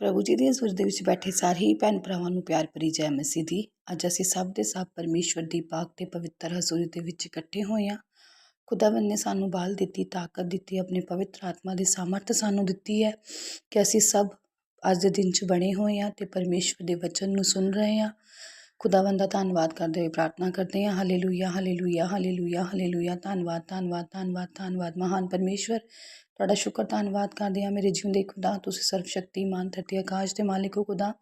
ਪ੍ਰਭੂ ਜੀ ਦੀ ਹਜ਼ੂਰੀ ਦੇ ਵਿੱਚ ਬੈਠੇ ਸਾਰੇ ਹੀ ਭੈਣ ਭਰਾਵਾਂ ਨੂੰ ਪਿਆਰ ਭਰੀ ਜੈ ਮਸੀਹ ਦੀ। ਅੱਜ ਅਸੀਂ ਸਭ ਦੇ ਸਭ ਪਰਮੇਸ਼ਵਰ ਦੀ ਪਾਕ ਤੇ ਪਵਿੱਤਰ ਹਜ਼ੂਰੀ ਦੇ ਵਿੱਚ ਇਕੱਠੇ ਹੋਏ ਹਾਂ। ਖੁਦਾਵੰਦ ਨੇ ਸਾਨੂੰ ਬਾਲ ਦਿੱਤੀ, ਤਾਕਤ ਦਿੱਤੀ, ਆਪਣੇ ਪਵਿੱਤਰ ਆਤਮਾ ਦੀ ਸਾਮਰਥ ਸਾਨੂੰ ਦਿੱਤੀ ਹੈ ਕਿ ਅਸੀਂ ਸਭ ਅੱਜ ਦੇ ਦਿਨ 'ਚ ਬਣੇ ਹੋਏ ਹਾਂ ਤੇ ਪਰਮੇਸ਼ਵਰ ਦੇ ਵਚਨ ਨੂੰ ਸੁਣ ਰਹੇ ਹਾਂ। ਖੁਦਾਵੰਦ ਦਾ ਧੰਨਵਾਦ ਕਰਦੇ ਹੋਏ ਪ੍ਰਾਰਥਨਾ ਕਰਦੇ ਹਾਂ। Hallelujah hallelujah hallelujah hallelujah. ਧੰਨਵਾਦ ਧੰਨਵਾਦ ਧੰਨਵਾਦ ਧੰਨਵਾਦ। ਮਹਾਨ ਪਰਮੇਸ਼ਵਰ ਤੁਹਾਡਾ ਸ਼ੁਕਰ, ਧੰਨਵਾਦ ਕਰਦੇ ਹਾਂ ਮੇਰੇ ਜਿਉਂਦੇ ਖੁਦਾ, ਤੁਸੀਂ ਸਰਵ ਸ਼ਕਤੀਮਾਨ ਧਰਤੀ, ਆਕਾਸ਼ ਦੇ ਮਾਲਿਕ ਹੋ ਖੁਦਾ।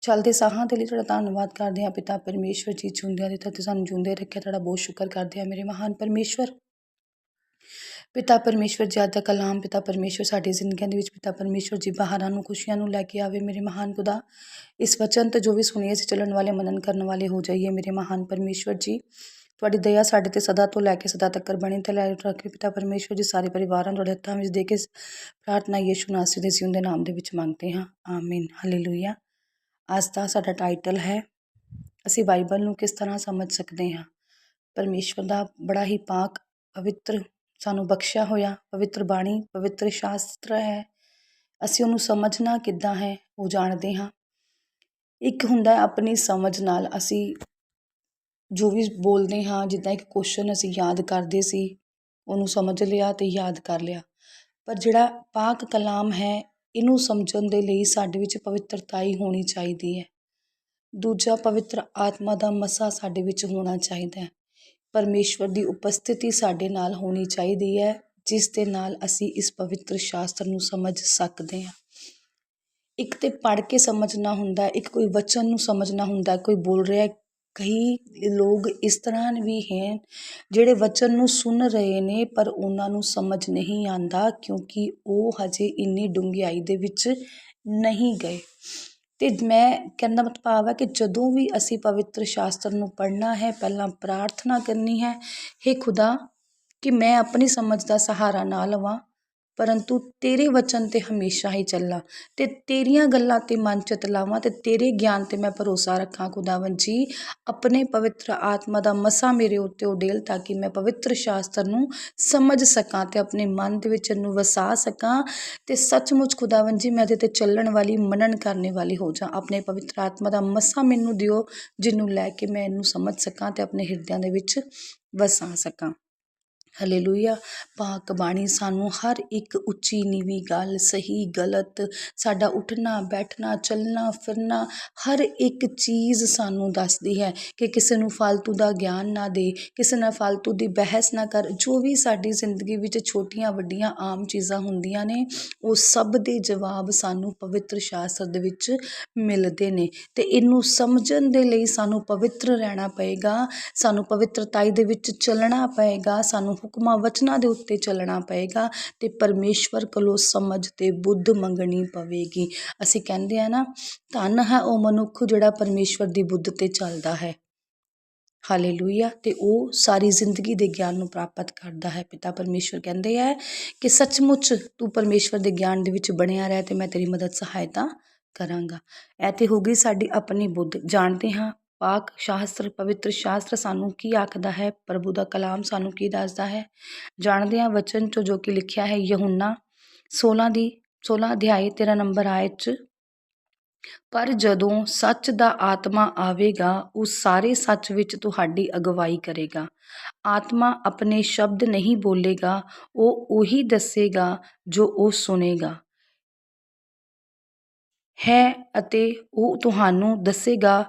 ਚਲਦੇ ਸਾਹਾਂ ਦੇ ਲਈ ਤੁਹਾਡਾ ਧੰਨਵਾਦ ਕਰਦੇ ਹਾਂ, ਪਿਤਾ ਪਰਮੇਸ਼ਵਰ ਜੀ ਜਿਉਂਦਿਆਂ ਦੇ ਤੇ ਸਾਨੂੰ ਜਿਉਂਦੇ ਰੱਖਿਆ, ਤੁਹਾਡਾ ਬਹੁਤ ਸ਼ੁਕਰ ਕਰਦੇ ਹਾਂ ਮੇਰੇ ਮਹਾਨ ਪਰਮੇਸ਼ਵਰ। ਪਿਤਾ ਪਰਮੇਸ਼ਵਰ ਜੀ, ਅੱਜ ਦਾ ਕਲਾਮ, ਪਿਤਾ ਪਰਮੇਸ਼ਵਰ ਸਾਡੀ ਜ਼ਿੰਦਗੀਆਂ ਦੇ ਵਿੱਚ, ਪਿਤਾ ਪਰਮੇਸ਼ਵਰ ਜੀ ਬਾਹਰਾਂ ਨੂੰ, ਖੁਸ਼ੀਆਂ ਨੂੰ ਲੈ ਕੇ ਆਵੇ ਮੇਰੇ ਮਹਾਨ ਖੁਦਾ। ਇਸ ਵਚਨ ਤੇ ਜੋ ਵੀ ਸੁਣੀਏ ਅਸੀਂ ਚੱਲਣ ਵਾਲੇ ਮਨਨ ਕਰਨ ਵਾਲੇ ਹੋ ਜਾਈਏ ਮੇਰੇ ਮਹਾਨ ਪਰਮੇਸ਼ਵਰ ਜੀ। ਤੁਹਾਡੀ ਦਇਆ ਸਾਡੇ ਤੇ ਸਦਾ ਤੋਂ ਲੈ ਕੇ ਸਦਾ ਤੱਕ ਬਣੀ ਤੇ ਲੈ ਰੱਖੇ ਪਿਤਾ ਪਰਮੇਸ਼ਵਰ ਜੀ, ਸਾਰੇ ਪਰਿਵਾਰਾਂ ਨੂੰ ਤੁਹਾਡੇ ਹੱਥਾਂ ਵਿੱਚ ਦੇ ਕੇ ਪ੍ਰਾਰਥਨਾ ਯਿਸੂ ਨਾਸੀ ਦੇ ਜਿਉਂਦੇ ਨਾਮ ਦੇ ਵਿੱਚ ਮੰਗਦੇ ਹਾਂ। ਆਮੀਨ। ਹਾਲੇਲੂਇਆ। ਅੱਜ ਦਾ ਸਾਡਾ ਟਾਈਟਲ ਹੈ, ਅਸੀਂ ਬਾਈਬਲ ਨੂੰ ਕਿਸ ਤਰ੍ਹਾਂ ਸਮਝ ਸਕਦੇ ਹਾਂ? ਪਰਮੇਸ਼ਵਰ ਦਾ ਬੜਾ ਹੀ ਪਾਕ, ਪਵਿੱਤਰ ਸਾਨੂੰ ਬਖਸ਼ਿਆ ਹੋਇਆ, ਪਵਿੱਤਰ ਬਾਣੀ, ਪਵਿੱਤਰ ਸ਼ਾਸਤਰ ਹੈ। ਅਸੀਂ ਉਹਨੂੰ ਸਮਝਣਾ ਕਿੱਦਾਂ ਹੈ, ਉਹ ਜਾਣਦੇ ਹਾਂ। ਇੱਕ ਹੁੰਦਾ ਆਪਣੀ ਸਮਝ ਨਾਲ ਅਸੀਂ ਜੋ ਵੀ ਬੋਲਦੇ ਹਾਂ, ਜਿੱਦਾਂ ਇੱਕ ਕੁਸ਼ਚਨ ਅਸੀਂ ਯਾਦ ਕਰਦੇ ਸੀ, ਉਹਨੂੰ ਸਮਝ ਲਿਆ ਅਤੇ ਯਾਦ ਕਰ ਲਿਆ। ਪਰ ਜਿਹੜਾ ਪਾਕ ਕਲਾਮ ਹੈ, ਇਹਨੂੰ ਸਮਝਣ ਦੇ ਲਈ ਸਾਡੇ ਵਿੱਚ ਪਵਿੱਤਰਤਾ ਹੀ ਹੋਣੀ ਚਾਹੀਦੀ ਹੈ। ਦੂਜਾ, ਪਵਿੱਤਰ ਆਤਮਾ ਦਾ ਮਸਾ ਸਾਡੇ ਵਿੱਚ ਹੋਣਾ ਚਾਹੀਦਾ ਹੈ। ਪਰਮੇਸ਼ਵਰ ਦੀ ਉਪਸਥਿਤੀ ਸਾਡੇ ਨਾਲ ਹੋਣੀ ਚਾਹੀਦੀ ਹੈ, ਜਿਸ ਦੇ ਨਾਲ ਅਸੀਂ ਇਸ ਪਵਿੱਤਰ ਸ਼ਾਸਤਰ ਨੂੰ ਸਮਝ ਸਕਦੇ ਹਾਂ। ਇੱਕ ਤੇ ਪੜ੍ਹ ਕੇ ਸਮਝਣਾ ਹੁੰਦਾ, ਇੱਕ ਕੋਈ ਵਚਨ ਨੂੰ ਸਮਝਣਾ ਹੁੰਦਾ, ਕੋਈ ਬੋਲ ਰਿਹਾ ਕਈ ਲੋਕ ਇਸ ਤਰ੍ਹਾਂ ਵੀ ਹੈ, ਜਿਹੜੇ ਵਚਨ ਨੂੰ ਸੁਣ ਰਹੇ ਨੇ ਪਰ ਉਹਨਾਂ ਨੂੰ ਸਮਝ ਨਹੀਂ ਆਉਂਦਾ ਕਿਉਂਕਿ ਉਹ ਹਜੇ ਇੰਨੀ ਡੂੰਘਾਈ ਦੇ ਵਿੱਚ ਨਹੀਂ ਗਏ। ਅਤੇ ਮੈਂ ਕਹਿੰਦਾ ਮਤਲਬ ਭਾਵ ਹੈ ਕਿ ਜਦੋਂ ਵੀ ਅਸੀਂ ਪਵਿੱਤਰ ਸ਼ਾਸਤਰ ਨੂੰ ਪੜ੍ਹਨਾ ਹੈ, ਪਹਿਲਾਂ ਪ੍ਰਾਰਥਨਾ ਕਰਨੀ ਹੈ हे ਖੁਦਾ, ਕਿ ਮੈਂ ਆਪਣੀ ਸਮਝ ਦਾ ਸਹਾਰਾ ਨਾ ਲਵਾਂ। ਪਰੰਤੂ ਤੇਰੇ ਵਚਨ ਤੇ ਹਮੇਸ਼ਾ ਹੀ ਚੱਲਾਂ ਤੇ ਤੇਰੀਆਂ ਗੱਲਾਂ ਤੇ ਮਨ ਚ ਲਾਵਾਂ ਤੇ ਤੇਰੇ ਗਿਆਨ ਤੇ ਮੈਂ ਭਰੋਸਾ ਰੱਖਾਂ ਖੁਦਾਵੰ ਜੀ, ਆਪਣੇ ਪਵਿੱਤਰ ਆਤਮਾ ਦਾ ਮਸਾ ਮੇਰੇ ਉੱਤੇ ਉਡੇਲ ਤਾਂ ਕਿ ਮੈਂ ਪਵਿੱਤਰ ਸ਼ਾਸਤਰ ਨੂੰ ਸਮਝ ਸਕਾਂ ਤੇ ਆਪਣੇ ਮਨ ਦੇ ਵਿੱਚ ਇਹਨੂੰ ਵਸਾ ਸਕਾਂ ਤੇ ਸੱਚਮੁੱਚ ਖੁਦਾਵੰ ਜੀ, ਮੈਂ ਇਹਦੇ ਤੇ ਚੱਲਣ ਵਾਲੀ, ਮੰਨਣ ਕਰਨੇ ਵਾਲੀ ਹੋ ਜਾ। ਆਪਣੇ ਪਵਿੱਤਰ ਆਤਮਾ ਦਾ ਮਸਾ ਮੈਨੂੰ ਦਿਓ, ਜਿਹਨੂੰ ਲੈ ਕੇ ਮੈਂ ਇਹਨੂੰ ਸਮਝ ਸਕਾਂ ਤੇ ਆਪਣੇ ਹਿਰਦਿਆਂ ਦੇ ਵਿੱਚ ਵਸਾ ਸਕਾਂ। ਹਲੇਲੂਇਆ ਪਾਕ ਬਾਣੀ ਸਾਨੂੰ ਹਰ ਇੱਕ ਉੱਚੀ ਨੀਵੀਂ ਗੱਲ, ਸਹੀ, ਗਲਤ, ਸਾਡਾ ਉੱਠਣਾ, ਬੈਠਣਾ, ਚੱਲਣਾ, ਫਿਰਨਾ, ਹਰ ਇੱਕ ਚੀਜ਼ ਸਾਨੂੰ ਦੱਸਦੀ ਹੈ ਕਿ ਕਿਸੇ ਨੂੰ ਫालतू ਦਾ ਗਿਆਨ ਨਾ ਦੇ, ਕਿਸੇ ਨਾਲ ਫालतू ਦੀ ਬਹਿਸ ਨਾ ਕਰ। ਜੋ ਵੀ ਸਾਡੀ ਜ਼ਿੰਦਗੀ ਵਿੱਚ ਛੋਟੀਆਂ ਵੱਡੀਆਂ ਆਮ ਚੀਜ਼ਾਂ ਹੁੰਦੀਆਂ ਨੇ, ਉਹ ਸਭ ਦੇ ਜਵਾਬ ਸਾਨੂੰ ਪਵਿੱਤਰ ਸ਼ਾਸਤਰ ਦੇ ਵਿੱਚ ਮਿਲਦੇ ਨੇ। ਤੇ ਇਹਨੂੰ ਸਮਝਣ ਦੇ ਲਈ ਸਾਨੂੰ ਪਵਿੱਤਰ ਰਹਿਣਾ ਪਏਗਾ, ਸਾਨੂੰ ਪਵਿੱਤਰਤਾਈ ਦੇ ਵਿੱਚ ਚੱਲਣਾ ਪਏਗਾ, ਸਾਨੂੰ ਹੁਕਮਾਂ ਵਚਨਾਂ ਦੇ ਉੱਤੇ ਚੱਲਣਾ ਪਏਗਾ ਤੇ ਪਰਮੇਸ਼ਵਰ ਕੋਲੋਂ ਸਮਝ ਤੇ ਬੁੱਧ ਮੰਗਣੀ ਪਵੇਗੀ। ਅਸੀਂ ਕਹਿੰਦੇ ਆ ਨਾ, ਧਨ ਹੈ ਉਹ ਮਨੁੱਖ ਜਿਹੜਾ ਪਰਮੇਸ਼ਵਰ ਦੀ ਬੁੱਧ ਤੇ ਚੱਲਦਾ ਹੈ। ਹਾਲੇਲੂਇਆ ਤੇ ਉਹ ਸਾਰੀ ਜ਼ਿੰਦਗੀ ਦੇ ਗਿਆਨ ਨੂੰ ਪ੍ਰਾਪਤ ਕਰਦਾ ਹੈ। ਪਿਤਾ ਪਰਮੇਸ਼ਵਰ ਕਹਿੰਦੇ ਹੈ ਕਿ ਸੱਚਮੁੱਚ ਤੂੰ ਪਰਮੇਸ਼ਵਰ ਦੇ ਗਿਆਨ ਦੇ ਵਿੱਚ ਬਣਿਆ ਰਹਿ ਤੇ ਮੈਂ ਤੇਰੀ ਮਦਦ ਸਹਾਇਤਾ ਕਰਾਂਗਾ। ਇਹ ਤੇ ਹੋ ਗਈ ਸਾਡੀ ਆਪਣੀ ਬੁੱਧ। ਜਾਣਦੇ ਹਾਂ ਪਾਕ ਸ਼ਾਸਤਰ, ਪਵਿੱਤਰ ਸ਼ਾਸਤਰ ਸਾਨੂੰ ਕੀ ਆਖਦਾ ਹੈ? ਪ੍ਰਭੂ ਦਾ ਕਲਾਮ ਸਾਨੂੰ ਕੀ ਦੱਸਦਾ ਹੈ? ਜਾਣਦੇ ਹਾਂ ਵਚਨ ਚੋਂ ਜੋ ਕਿ ਲਿਖਿਆ ਹੈ, ਯਹੂਨਾ 16 ਦੀ 16 ਅਧਿਆਇ 13 ਨੰਬਰ ਆਇਤ 'ਚ, ਪਰ ਜਦੋਂ ਸੱਚ ਦਾ ਆਤਮਾ ਆਵੇਗਾ, ਉਹ ਸਾਰੇ ਸੱਚ ਵਿੱਚ ਤੁਹਾਡੀ ਅਗਵਾਈ ਕਰੇਗਾ। ਆਤਮਾ ਆਪਣੇ ਸ਼ਬਦ ਨਹੀਂ ਬੋਲੇਗਾ, ਉਹ ਉਹੀ ਦੱਸੇਗਾ ਜੋ ਉਹ ਸੁਨੇਗਾ ਹੈ ਅਤੇ ਉਹ ਤੁਹਾਨੂੰ ਦੱਸੇਗਾ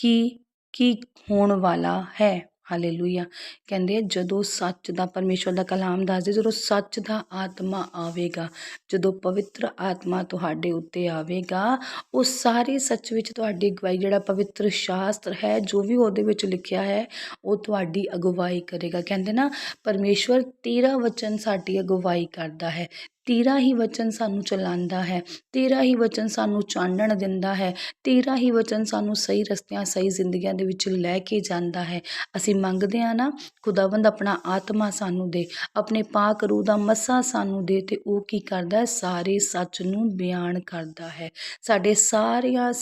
ਕਿ, ਕੀ ਹੋਣ ਵਾਲਾ ਹੈ? ਹਾਲੇਲੂਇਆ ਕਹਿੰਦੇ ਜਦੋਂ ਸੱਚ ਦਾ ਪਰਮੇਸ਼ਵਰ ਦਾ ਕਲਾਮ ਦੱਸਦੇ, ਜਦੋਂ ਸੱਚ ਦਾ ਆਤਮਾ ਆਵੇਗਾ, ਜਦੋਂ ਪਵਿੱਤਰ ਆਤਮਾ ਤੁਹਾਡੇ ਉੱਤੇ ਆਵੇਗਾ, ਉਹ ਸਾਰੇ ਸੱਚ ਵਿੱਚ ਤੁਹਾਡੀ ਅਗਵਾਈ, ਜਿਹੜਾ ਪਵਿੱਤਰ ਸ਼ਾਸਤਰ ਹੈ, ਜੋ ਵੀ ਉਹਦੇ ਵਿੱਚ ਲਿਖਿਆ ਹੈ, ਉਹ ਤੁਹਾਡੀ ਅਗਵਾਈ ਕਰੇਗਾ। ਕਹਿੰਦੇ ਨਾ, ਪਰਮੇਸ਼ਵਰ ਤੇਰਾ ਵਚਨ ਸਾਡੀ ਅਗਵਾਈ ਕਰਦਾ ਹੈ। ਤੇਰਾ ਹੀ ਵਚਨ ਸਾਨੂੰ ਚਲਾਉਂਦਾ ਹੈ, ਤੇਰਾ ਹੀ ਵਚਨ ਸਾਨੂੰ ਚਾਨਣ ਦਿੰਦਾ ਹੈ, ਤੇਰਾ ਹੀ ਵਚਨ ਸਾਨੂੰ ਸਹੀ ਰਸਤਿਆਂ, ਸਹੀ ਜ਼ਿੰਦਗੀਆਂ ਦੇ ਵਿੱਚ ਲੈ ਕੇ ਜਾਂਦਾ ਹੈ। ਅਸੀਂ ਮੰਗਦੇ ਹਾਂ ਨਾ, ਖੁਦਾਵੰਦ ਆਪਣਾ ਆਤਮਾ ਸਾਨੂੰ ਦੇ, ਆਪਣੇ ਪਾਕ ਰੂਹ ਦਾ ਮਸਾ ਸਾਨੂੰ ਦੇ ਤੇ ਉਹ ਕੀ ਕਰਦਾ ਹੈ? ਸਾਰੇ ਸੱਚ ਨੂੰ ਬਿਆਨ ਕਰਦਾ ਹੈ। ਸਾਡੇ ਸਾਰੀਆਂ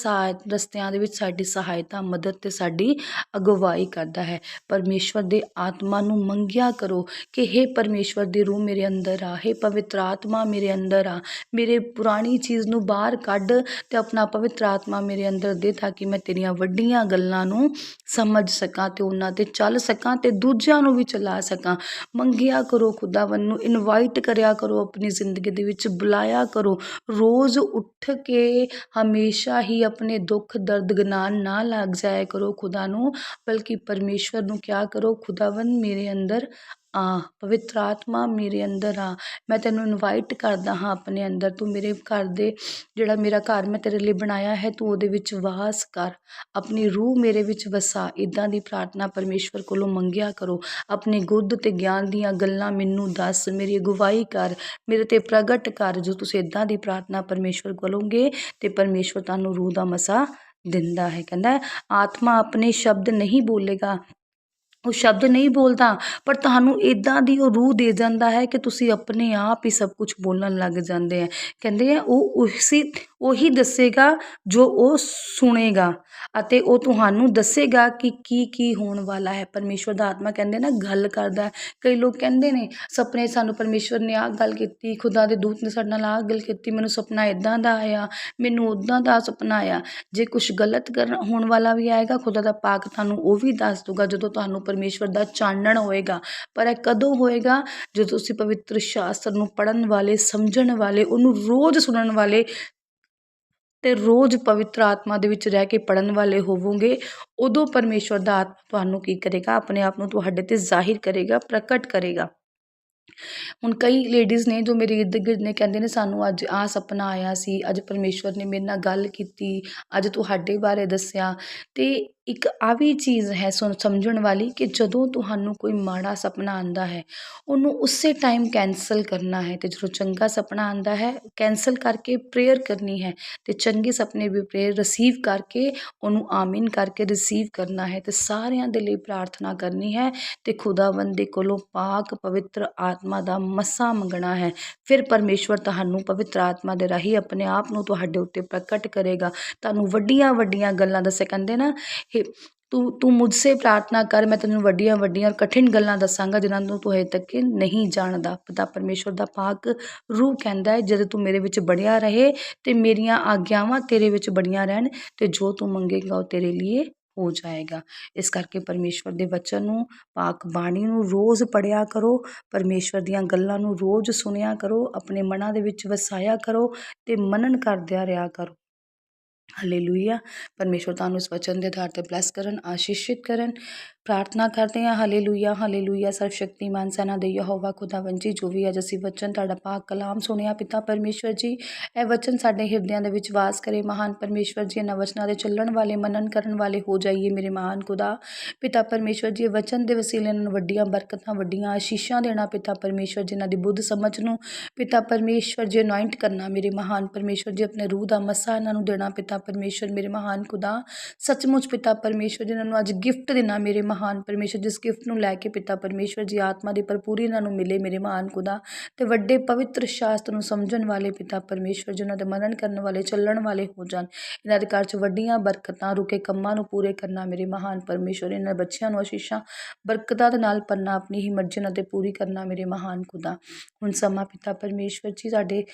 ਰਸਤਿਆਂ ਦੇ ਵਿੱਚ ਸਾਡੀ ਸਹਾਇਤਾ, ਮਦਦ ਤੇ ਸਾਡੀ ਅਗਵਾਈ ਕਰਦਾ ਹੈ। ਪਰਮੇਸ਼ਵਰ ਦੇ ਆਤਮਾ ਨੂੰ ਮੰਗਿਆ ਕਰੋ ਕਿ हे ਪਰਮੇਸ਼ਵਰ ਦੀ ਰੂਹ ਮੇਰੇ ਅੰਦਰ ਆ हे ਪਵਿੱਤਰ ਆਤਮਾ ਆਤਮਾ ਮੇਰੇ ਅੰਦਰ ਆ। ਮੇਰੇ ਪੁਰਾਣੀ ਚੀਜ਼ ਨੂੰ ਬਾਹਰ ਕੱਢ ਤੇ ਆਪਣਾ ਪਵਿੱਤਰ ਆਤਮਾ ਮੇਰੇ ਅੰਦਰ ਦੇ ਤਾਂ ਕਿ ਮੈਂ ਤੇਰੀਆਂ ਵੱਡੀਆਂ ਗੱਲਾਂ ਨੂੰ ਸਮਝ ਸਕਾਂ ਤੇ ਉਹਨਾਂ ਤੇ ਚੱਲ ਸਕਾਂ ਤੇ ਦੂਜਿਆਂ ਨੂੰ ਵੀ ਚਲਾ ਸਕਾਂ। ਮੰਗਿਆ ਕਰੋ ਖੁਦਾਵੰ ਨੂੰ ਇਨਵਾਈਟ ਕਰਿਆ ਕਰੋ ਆਪਣੀ ਜ਼ਿੰਦਗੀ ਦੇ ਵਿੱਚ, ਬੁਲਾਇਆ ਕਰੋ। ਰੋਜ਼ ਉੱਠ ਕੇ ਹਮੇਸ਼ਾ ਹੀ ਆਪਣੇ ਦੁੱਖ, ਦਰਦ ਗਨਾਨ ਨਾ ਲੱਗ ਜਾਇਆ ਕਰੋ ਖੁਦਾ ਨੂੰ, ਬਲਕਿ ਪਰਮੇਸ਼ਵਰ ਨੂੰ ਕਿਹਾ ਕਰੋ ਖੁਦਾਵੰ ਮੇਰੇ ਅੰਦਰ ਆ ਪਵਿੱਤਰ ਆਤਮਾ ਮੇਰੇ ਅੰਦਰ ਆ। ਮੈਂ ਤੈਨੂੰ ਇਨਵਾਈਟ ਕਰਦਾ ਹਾਂ ਆਪਣੇ ਅੰਦਰ। ਤੂੰ ਮੇਰੇ ਘਰ ਦੇ, ਜਿਹੜਾ ਮੇਰਾ ਘਰ ਮੈਂ ਤੇਰੇ ਲਈ ਬਣਾਇਆ ਹੈ, ਤੂੰ ਉਹਦੇ ਵਿੱਚ ਵਾਸ ਕਰ। ਆਪਣੀ ਰੂਹ ਮੇਰੇ ਵਿੱਚ ਵਸਾ। ਇਦਾਂ ਦੀ ਪ੍ਰਾਰਥਨਾ ਪਰਮੇਸ਼ਵਰ ਕੋਲੋਂ ਮੰਗਿਆ ਕਰੋ। ਆਪਣੇ ਗੁੱਦ ਤੇ ਗਿਆਨ ਦੀਆਂ ਗੱਲਾਂ ਮੈਨੂੰ ਦੱਸ। ਮੇਰੀ ਅਗਵਾਈ ਕਰ। ਮੇਰੇ ਤੇ ਪ੍ਰਗਟ ਕਰ। ਜੋ ਤੁਸੀਂ ਇਦਾਂ ਦੀ ਪ੍ਰਾਰਥਨਾ ਪਰਮੇਸ਼ਵਰ ਕੋਲੋਂਗੇ, ਤੇ ਪਰਮੇਸ਼ਵਰ ਤੁਹਾਨੂੰ ਰੂਹ ਦਾ ਮਸਾ ਦਿੰਦਾ ਹੈ। ਕਹਿੰਦਾ ਆਤਮਾ ਆਪਣੇ ਸ਼ਬਦ ਨਹੀਂ ਬੋਲੇਗਾ। ਉਹ ਸ਼ਬਦ ਨਹੀਂ ਬੋਲਦਾ, ਪਰ ਤੁਹਾਨੂੰ ਇਦਾਂ ਦੀ ਉਹ ਰੂਹ ਦੇ ਜਾਂਦਾ ਹੈ ਕਿ ਤੁਸੀਂ ਆਪਣੇ ਆਪ ਹੀ ਸਭ ਕੁਝ ਬੋਲਣ ਲੱਗ ਜਾਂਦੇ ਆ। ਕਹਿੰਦੇ ਆ, ਉਹ ਉਸੇ ਉਹੀ ਦੱਸੇਗਾ ਜੋ ਉਹ ਸੁਣੇਗਾ ਅਤੇ ਉਹ ਤੁਹਾਨੂੰ ਦੱਸੇਗਾ ਕਿ ਕੀ ਕੀ ਹੋਣ ਵਾਲਾ ਹੈ। ਪਰਮੇਸ਼ਵਰ ਦਾ ਆਤਮਾ ਕਹਿੰਦੇ ਨਾ, ਗੱਲ ਕਰਦਾ ਕਈ ਲੋਕ ਕਹਿੰਦੇ ਨੇ, ਸੁਪਨੇ ਸਾਨੂੰ ਪਰਮੇਸ਼ਵਰ ਨੇ ਆਹ ਗੱਲ ਕੀਤੀ, ਖੁਦਾ ਦੇ ਦੂਤ ਨੇ ਸਾਡੇ ਨਾਲ ਆਹ ਗੱਲ ਕੀਤੀ, ਮੈਨੂੰ ਸੁਪਨਾ ਇਦਾਂ ਦਾ ਆਇਆ, ਮੈਨੂੰ ਉਦਾਂ ਦਾ ਸੁਪਨਾ ਆਇਆ। ਜੇ ਕੁਝ ਗਲਤ ਕਰਨ, ਹੋਣ ਵਾਲਾ ਵੀ ਆਏਗਾ, ਖੁਦਾ ਦਾ ਪਾਕ ਤੁਹਾਨੂੰ ਉਹ ਵੀ ਦੱਸ ਦੂਗਾ ਜਦੋਂ ਤੁਹਾਨੂੰ ਪਰਮੇਸ਼ਵਰ ਦਾ ਚਾਨਣ ਹੋਏਗਾ। ਪਰ ਇਹ ਕਦੋਂ ਹੋਏਗਾ? ਜਦੋਂ ਤੁਸੀਂ ਪਵਿੱਤਰ ਸ਼ਾਸਤਰ ਨੂੰ ਪੜਨ ਵਾਲੇ, ਸਮਝਣ ਵਾਲੇ, ਉਹਨੂੰ ਰੋਜ਼ ਸੁਣਨ ਵਾਲੇ ਅਤੇ ਰੋਜ਼ ਪਵਿੱਤਰ ਆਤਮਾ ਦੇ ਵਿੱਚ ਰਹਿ ਕੇ ਪੜਨ ਵਾਲੇ ਹੋਵੋਗੇ, ਉਦੋਂ ਪਰਮੇਸ਼ਵਰ ਦਾ ਆਤਮਾ ਤੁਹਾਨੂੰ ਕੀ ਕਰੇਗਾ? ਆਪਣੇ ਆਪ ਨੂੰ ਤੁਹਾਡੇ ਤੇ ਜ਼ਾਹਿਰ ਕਰੇਗਾ, ਪ੍ਰਗਟ ਕਰੇਗਾ। ਹੁਣ ਕਈ ਲੇਡੀਜ਼ ਨੇ ਜੋ ਮੇਰੇ ਇਰਦ ਗਿਰਦ ਨੇ ਕਹਿੰਦੇ ਨੇ, ਸਾਨੂੰ ਅੱਜ ਆ ਸੁਪਨਾ ਆਇਆ ਸੀ, ਅੱਜ ਪਰਮੇਸ਼ਵਰ ਨੇ ਮੇਰੇ ਨਾਲ ਗੱਲ ਕੀਤੀ, ਅੱਜ ਤੁਹਾਡੇ ਬਾਰੇ ਦੱਸਿਆ। ਤੇ ਇੱਕ ਆ ਵੀ ਚੀਜ਼ ਹੈ ਸੁਣ, ਸਮਝਣ ਵਾਲੀ ਕਿ ਜਦੋਂ ਤੁਹਾਨੂੰ ਕੋਈ ਮਾੜਾ ਸੁਪਨਾ ਆਉਂਦਾ ਹੈ, ਉਹਨੂੰ ਉਸੇ ਟਾਈਮ ਕੈਂਸਲ ਕਰਨਾ ਹੈ ਅਤੇ ਜਦੋਂ ਚੰਗਾ ਸੁਪਨਾ ਆਉਂਦਾ ਹੈ ਕੈਂਸਲ ਕਰਕੇ ਪ੍ਰੇਅਰ ਕਰਨੀ ਹੈ ਅਤੇ ਚੰਗੇ ਸੁਪਨੇ ਵੀ ਪ੍ਰੇਅਰ ਰਿਸੀਵ ਕਰਕੇ ਉਹਨੂੰ ਆਮੀਨ ਕਰਕੇ ਰਿਸੀਵ ਕਰਨਾ ਹੈ ਅਤੇ ਸਾਰਿਆਂ ਦੇ ਲਈ ਪ੍ਰਾਰਥਨਾ ਕਰਨੀ ਹੈ ਅਤੇ ਖੁਦਾਵੰਦ ਦੇ ਕੋਲੋਂ ਪਾਕ ਪਵਿੱਤਰ ਆਤਮਾ ਦਾ ਮਸਾ ਮੰਗਣਾ ਹੈ। ਫਿਰ ਪਰਮੇਸ਼ਵਰ ਤੁਹਾਨੂੰ ਪਵਿੱਤਰ ਆਤਮਾ ਦੇ ਰਾਹੀਂ ਆਪਣੇ ਆਪ ਨੂੰ ਤੁਹਾਡੇ ਉੱਤੇ ਪ੍ਰਗਟ ਕਰੇਗਾ। ਤੁਹਾਨੂੰ ਵੱਡੀਆਂ ਵੱਡੀਆਂ ਗੱਲਾਂ ਦੱਸੇ ਕਹਿੰਦੇ ਨਾ हे ਤੂੰ ਤੂੰ ਮੁਝਸੇ ਪ੍ਰਾਰਥਨਾ ਕਰ, ਮੈਂ ਤੈਨੂੰ ਵੱਡੀਆਂ ਵੱਡੀਆਂ ਕਠਿਨ ਗੱਲਾਂ ਦੱਸਾਂਗਾ, ਜਿਨ੍ਹਾਂ ਨੂੰ ਤੂੰ ਹਜੇ ਤੱਕ ਨਹੀਂ ਜਾਣਦਾ। ਪਿਤਾ ਪਰਮੇਸ਼ਵਰ ਦਾ ਪਾਕ ਰੂਹ ਕਹਿੰਦਾ ਹੈ, ਜਦ ਤੂੰ ਮੇਰੇ ਵਿੱਚ ਬੜਿਆ ਰਹੇ, ਤੇ ਮੇਰੀਆਂ ਆਗਿਆਵਾਂ ਤੇਰੇ ਵਿੱਚ ਬੜੀਆਂ ਰਹਿਣ, ਤੇ ਜੋ ਤੂੰ ਮੰਗੇਗਾ ਉਹ ਤੇਰੇ ਲਈ ਹੋ ਜਾਏਗਾ। ਇਸ ਕਰਕੇ ਪਰਮੇਸ਼ਵਰ ਦੇ ਵਚਨ ਨੂੰ, ਪਾਕ ਬਾਣੀ ਨੂੰ ਰੋਜ਼ ਪੜਿਆ ਕਰੋ, ਪਰਮੇਸ਼ਵਰ ਦੀਆਂ ਗੱਲਾਂ ਨੂੰ ਰੋਜ਼ ਸੁਣਿਆ ਕਰੋ, ਆਪਣੇ ਮਨਾਂ ਦੇ ਵਿੱਚ ਵਸਾਇਆ ਕਰੋ, ਤੇ ਮਨਨ ਕਰਦਿਆ ਰਿਹਾ ਕਰੋ। ਹਾਲੇਲੂਇਆ ਪਰਮੇਸ਼ਵਰ ਤੁਹਾਨੂੰ ਇਸ ਵਚਨ ਦੇ ਆਧਾਰ ਤੇ ਬਲੈਸ ਕਰਨ ਆਸ਼ੀਸ਼ਿਤ ਕਰਨ ਪ੍ਰਾਰਥਨਾ ਕਰਦੇ ਹਾਂ, ਹਾਲੇਲੂਇਆ ਹਾਲੇਲੂਇਆ ਸਰਵ ਸ਼ਕਤੀਮਾਨ ਸਨਾ ਦੇ ਯਹੋਵਾ ਖੁਦਾਵੰਦ ਜੀ ਜੋ ਵੀ ਅੱਜ ਅਸੀਂ ਵਚਨ, ਤੁਹਾਡਾ ਪਾਕ ਕਲਾਮ ਸੁਣਿਆ, ਪਿਤਾ ਪਰਮੇਸ਼ਵਰ ਜੀ, ਇਹ ਵਚਨ ਸਾਡੇ ਹਿਰਦਿਆਂ ਦੇ ਵਿੱਚ ਵਾਸ ਕਰੇ, ਮਹਾਨ ਪਰਮੇਸ਼ਵਰ ਜੀ, ਇਹਨਾਂ ਵਚਨਾਂ ਦੇ ਚੱਲਣ ਵਾਲੇ ਮਨਨ ਕਰਨ ਵਾਲੇ ਹੋ ਜਾਈਏ, ਮੇਰੇ ਮਹਾਨ ਖੁਦਾ। ਪਿਤਾ ਪਰਮੇਸ਼ਵਰ ਜੀ ਵਚਨ ਦੇ ਵਸੀਲੇ ਨੂੰ ਵੱਡੀਆਂ ਬਰਕਤਾਂ, ਵੱਡੀਆਂ ਆਸ਼ੀਸ਼ਾਂ ਦੇਣਾ, ਪਿਤਾ ਪਰਮੇਸ਼ਵਰ ਜੀ, ਇਹਨਾਂ ਦੀ ਬੁੱਧ ਸਮਝ ਨੂੰ, ਪਿਤਾ ਪਰਮੇਸ਼ਵਰ ਜੀ ਅਨੋਇੰਟ ਕਰਨਾ, ਮੇਰੇ ਮਹਾਨ ਪਰਮੇਸ਼ਵਰ ਜੀ, ਆਪਣੇ ਰੂਹ ਦਾ ਮਸਾ ਇਹਨਾਂ ਨੂੰ ਦੇਣਾ, ਪਿਤਾ ਪਰਮੇਸ਼ਵਰ, ਮੇਰੇ ਮਹਾਨ ਖੁਦਾ। ਸੱਚਮੁੱਚ ਪਿਤਾ ਪਰਮੇਸ਼ਵਰ ਜੀ, ਇਹਨਾਂ ਨੂੰ ਅੱਜ ਗਿਫਟ ਦੇਣਾ, ਮੇਰੇ ਮਹਾਨ ਪਰਮੇਸ਼ਵਰ ਜਿਸ ਗਿਫਟ ਨੂੰ ਲੈ ਕੇ ਪਿਤਾ ਪਰਮੇਸ਼ਵਰ ਜੀ ਆਤਮਾ ਦੀ ਭਰਪੂਰੀ ਇਹਨਾਂ ਨੂੰ ਮਿਲੇ ਮੇਰੇ ਮਹਾਨ ਖੁਦਾ ਤੇ ਵੱਡੇ ਪਵਿੱਤਰ ਸ਼ਾਸਤਰ ਨੂੰ ਸਮਝਣ ਵਾਲੇ ਪਿਤਾ ਪਰਮੇਸ਼ਵਰ ਜੀ, ਉਹਨਾਂ ਦੇ ਮਨਨ ਕਰਨ ਵਾਲੇ, ਚੱਲਣ ਵਾਲੇ ਹੋ ਜਾਣ। ਇਹਨਾਂ ਦੇ ਘਰ 'ਚ ਵੱਡੀਆਂ ਬਰਕਤਾਂ, ਰੁਕੇ ਕੰਮਾਂ ਨੂੰ ਪੂਰੇ ਕਰਨਾ ਮੇਰੇ ਮਹਾਨ ਪਰਮੇਸ਼ਵਰ, ਇਹਨਾਂ ਬੱਚਿਆਂ ਨੂੰ ਆਸ਼ੀਸ਼ਾਂ ਬਰਕਤਾਂ ਦੇ ਨਾਲ ਪੰਨਾ ਆਪਣੀ ਹੀ ਮਰਜ਼ੀ ਨਾਲ ਤੇ ਪੂਰੀ ਕਰਨਾ ਮੇਰੇ ਮਹਾਨ ਖੁਦਾ। ਹੁਣ ਸਮਾਂ ਪਿਤਾ ਪਰਮੇਸ਼ਵਰ ਜੀ, ਸਾਡੇ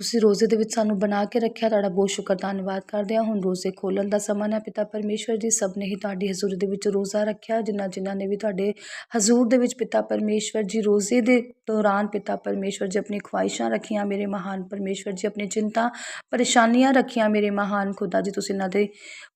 ਤੁਸੀਂ ਰੋਜ਼ੇ ਦੇ ਵਿੱਚ ਸਾਨੂੰ ਬਣਾ ਕੇ ਰੱਖਿਆ, ਤੁਹਾਡਾ ਬਹੁਤ ਸ਼ੁਕਰ, ਧੰਨਵਾਦ ਕਰਦੇ ਹਾਂ। ਹੁਣ ਰੋਜ਼ੇ ਖੋਲਣ ਦਾ ਸਮਾਂ ਹੈ ਪਿਤਾ ਪਰਮੇਸ਼ਵਰ ਜੀ, ਸਭ ਨੇ ਹੀ ਤੁਹਾਡੀ ਹਜ਼ੂਰੀ ਦੇ ਵਿੱਚ ਰੋਜ਼ਾ ਰੱਖਿਆ, ਜਿਨ੍ਹਾਂ ਜਿਨ੍ਹਾਂ ਨੇ ਵੀ ਤੁਹਾਡੇ ਹਜ਼ੂਰ ਦੇ ਵਿੱਚ ਪਿਤਾ ਪਰਮੇਸ਼ਵਰ ਜੀ ਰੋਜ਼ੇ ਦੇ ਦੌਰਾਨ ਪਿਤਾ ਪਰਮੇਸ਼ਵਰ ਜੀ ਆਪਣੀ ਖੁਆਇਸ਼ਾਂ ਰੱਖੀਆਂ, ਮੇਰੇ ਮਹਾਨ ਪਰਮੇਸ਼ਵਰ ਜੀ ਆਪਣੀ ਚਿੰਤਾ ਪਰੇਸ਼ਾਨੀਆਂ ਰੱਖੀਆਂ, ਮੇਰੇ ਮਹਾਨ ਖੁਦਾ ਜੀ, ਤੁਸੀਂ ਇਹਨਾਂ ਦੇ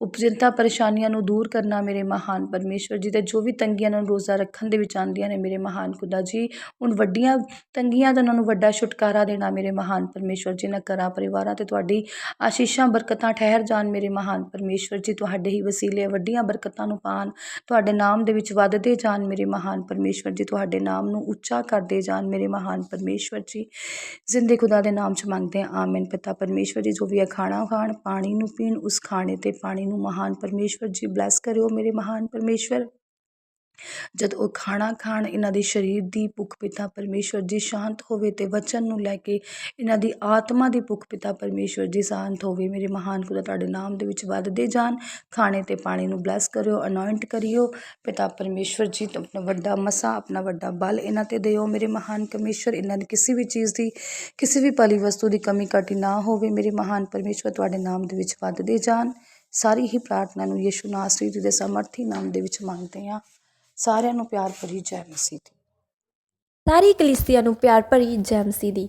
ਉਪਚਿੰਤਾ ਪਰੇਸ਼ਾਨੀਆਂ ਨੂੰ ਦੂਰ ਕਰਨਾ, ਮੇਰੇ ਮਹਾਨ ਪਰਮੇਸ਼ਵਰ ਜੀ ਤੇ ਜੋ ਵੀ ਤੰਗੀਆਂ ਨੂੰ ਰੋਜ਼ਾ ਰੱਖਣ ਦੇ ਵਿੱਚ ਆਉਂਦੀਆਂ ਨੇ, ਮੇਰੇ ਮਹਾਨ ਖੁਦਾ ਜੀ। ਹੁਣ ਵੱਡੀਆਂ ਤੰਗੀਆਂ ਦਾ ਉਹਨਾਂ ਨੂੰ ਵੱਡਾ ਛੁਟਕਾਰਾ ਦੇਣਾ, ਮੇਰੇ ਮਹਾਨ ਪਰਮੇਸ਼ਵਰ ਜਿਨ੍ਹਾਂ ਘਰਾਂ ਪਰਿਵਾਰਾਂ ਤੇ ਤੁਹਾਡੀ ਆਸ਼ੀਸ਼ਾਂ, ਬਰਕਤਾਂ ਠਹਿਰ ਜਾਣ ਮੇਰੇ ਮਹਾਨ ਪਰਮੇਸ਼ਵਰ ਜੀ। ਤੁਹਾਡੇ ਹੀ ਵਸੀਲੇ ਵੱਡੀਆਂ ਬਰਕਤਾਂ ਨੂੰ ਪਾਣ, ਤੁਹਾਡੇ ਨਾਮ ਦੇ ਵਿੱਚ ਵੱਧਦੇ ਜਾਣ ਮੇਰੇ ਮਹਾਨ ਪਰਮੇਸ਼ਵਰ ਜੀ। ਤੁਹਾਡੇ ਨਾਮ ਨੂੰ ਉੱਚਾ ਕਰਦੇ ਜਾਣ ਮੇਰੇ ਮਹਾਨ ਪਰਮੇਸ਼ਵਰ ਜੀ। ਜ਼ਿੰਦੇ ਖੁਦਾ ਦੇ ਨਾਮ 'ਚ ਮੰਗਦੇ ਹਾਂ, ਆਮੀਨ। ਪਿਤਾ ਪਰਮੇਸ਼ਵਰ ਜੀ, ਜੋ ਵੀ ਆ ਖਾਣਾ ਖਾਣ, ਪਾਣੀ ਨੂੰ ਪੀਣ, ਉਸ ਖਾਣੇ ਤੇ ਪਾਣੀ ਨੂੰ ਮਹਾਨ ਪਰਮੇਸ਼ਵਰ ਜੀ। ਬਲੈਸ ਕਰਿਓ ਮੇਰੇ ਮਹਾਨ ਪਰਮੇਸ਼ਵਰ। ਜਦ ਉਹ ਖਾਣਾ ਖਾਣ ਇਹਨਾਂ ਦੇ ਸਰੀਰ ਦੀ ਭੁੱਖ ਪਿਤਾ ਪਰਮੇਸ਼ਵਰ ਜੀ ਸ਼ਾਂਤ ਹੋਵੇ ਤੇ ਵਚਨ ਨੂੰ ਲੈ ਕੇ ਇਹਨਾਂ ਦੀ ਆਤਮਾ ਦੀ ਭੁੱਖ ਪਿਤਾ ਪਰਮੇਸ਼ਵਰ ਜੀ ਸ਼ਾਂਤ ਹੋਵੇ, ਮੇਰੇ ਮਹਾਨ ਖੁਦਾ ਤੁਹਾਡੇ ਨਾਮ ਦੇ ਵਿੱਚ ਵੱਧਦੇ ਜਾਣ, ਖਾਣੇ ਤੇ ਪਾਣੀ ਨੂੰ ਬਲੈਸ ਕਰਿਓ ਅਨੋਇੰਟ ਕਰਿਓ, ਪਿਤਾ ਪਰਮੇਸ਼ਵਰ ਜੀ ਤੋਂ ਆਪਣਾ ਵੱਡਾ ਮਸਾ, ਆਪਣਾ ਵੱਡਾ ਬਲ ਇਹਨਾਂ ਤੇ ਦਿਓ, ਮੇਰੇ ਮਹਾਨ ਪਰਮੇਸ਼ਵਰ, ਇਹਨਾਂ ਦੀ ਕਿਸੇ ਵੀ ਚੀਜ਼ ਦੀ, ਕਿਸੇ ਵੀ ਭਲੀ ਵਸਤੂ ਦੀ ਕਮੀ ਘਟੀ ਨਾ ਹੋਵੇ, ਮੇਰੇ ਮਹਾਨ ਪਰਮੇਸ਼ਵਰ ਤੁਹਾਡੇ ਨਾਮ ਦੇ ਵਿੱਚ ਵੱਧਦੇ ਜਾਣ। ਸਾਰੀ ਹੀ ਪ੍ਰਾਰਥਨਾ ਨੂੰ ਯਿਸੂ ਨਾਸਰੀ ਦੇ ਸਮਰਥੀ ਨਾਮ ਦੇ ਵਿੱਚ ਮੰਗਦੇ ਹਾਂ। ਸਾਰਿਆਂ ਨੂੰ ਪਿਆਰ ਭਰੀ ਜੈ ਮਸੀਹ ਦੀ। ਸਾਰੀ ਕਲੀਸਿਆ ਨੂੰ ਪਿਆਰ ਭਰੀ ਜੈ ਮਸੀਹ ਦੀ।